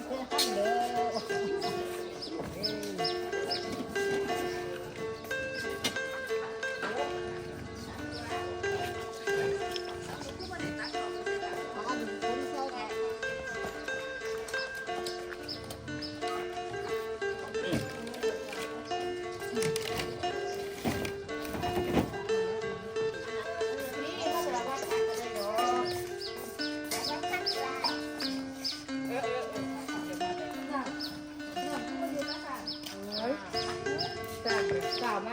Hello.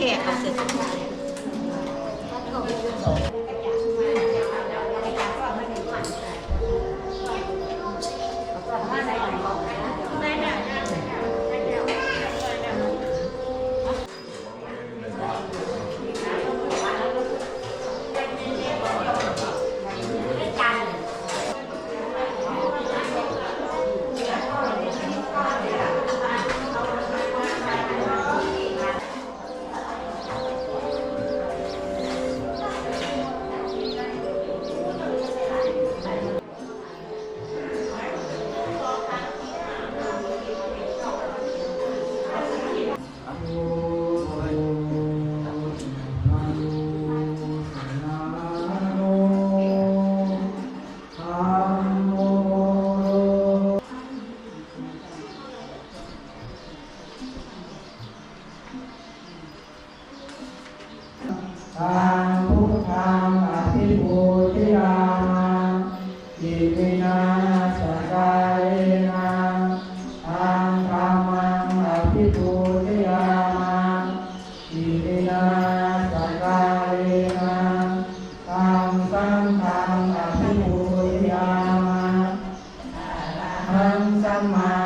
แขกเขาเสร็จ 감사합니다. amar.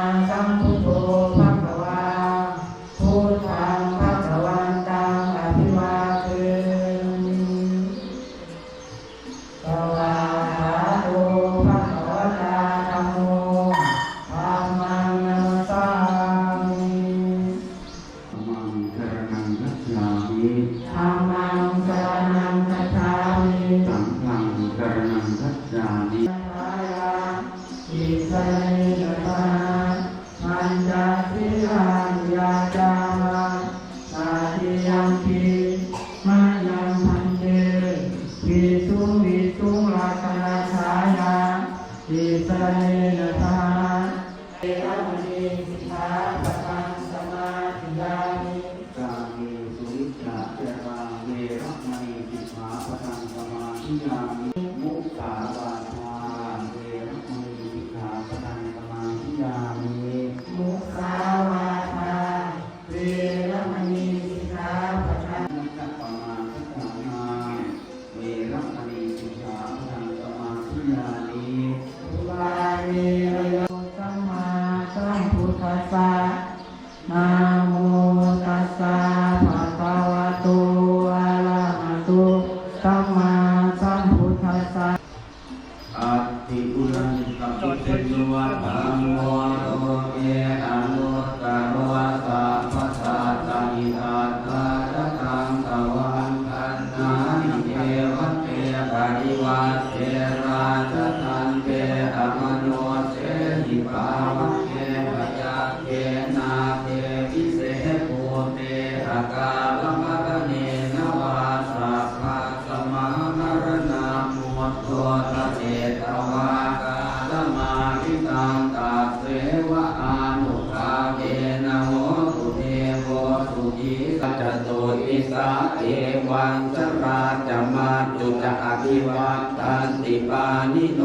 นิโน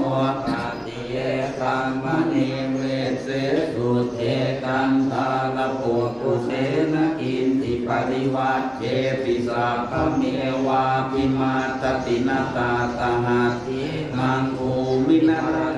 ตติเยกัมมณีเวเสสุเทตันตาลปุกุเสนกินติปริวัตเจปิสาพพะเมวาปิมาตตินาตาตหาทิมังภูมินา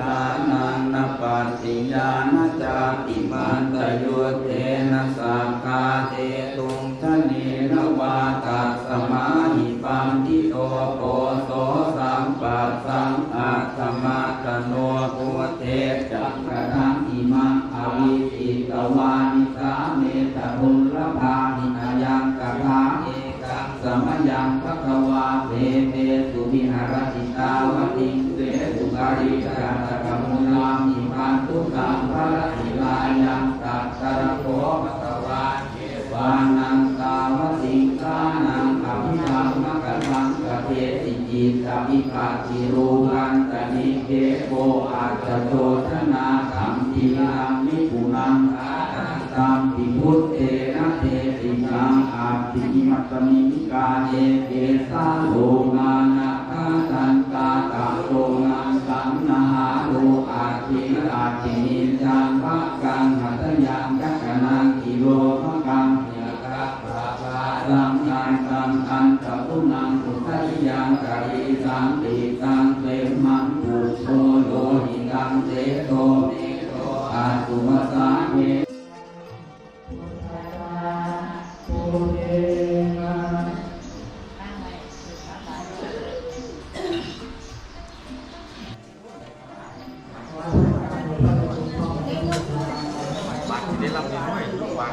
กกะนังอิมังอวิติตวานิสาเมตบุลลภานิอายังกถาเอกังสมยังภควาเปเปสุวิหารติตาวติเสสุการิกาตกมุลามิปันตุตังพระอิลายังตัตตระโคภควาเกวานังตาวติงกานังอภิธรรมกตังกเทติจิตาภิปัสสิรู นิเกโกอาจโตชนาสัมทิลังนิปุนังอาตัมปิพุทเตนะเทตินังอาภิมัตมินิกาเอเกสาโลมานะคาตันตาตาโลนังสังนาหาโลอาทิอาทินิจังภะกังหัตยังกักขนังกิโลภะกังเนกะปะปะสังยันตังอันตะพุนังพุทธยังกะริสังติตัง ภูเทนะได้อยู่วัน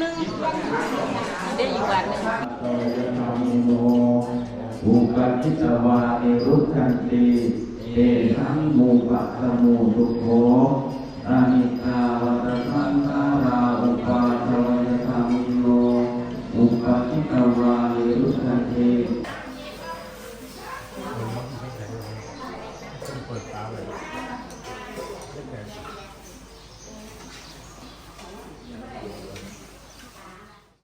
นึงโตยธรรมโมอุปจิตวาเอรุขันติเอสังมูปะสมุทุโข อนิจจาวัตสังขา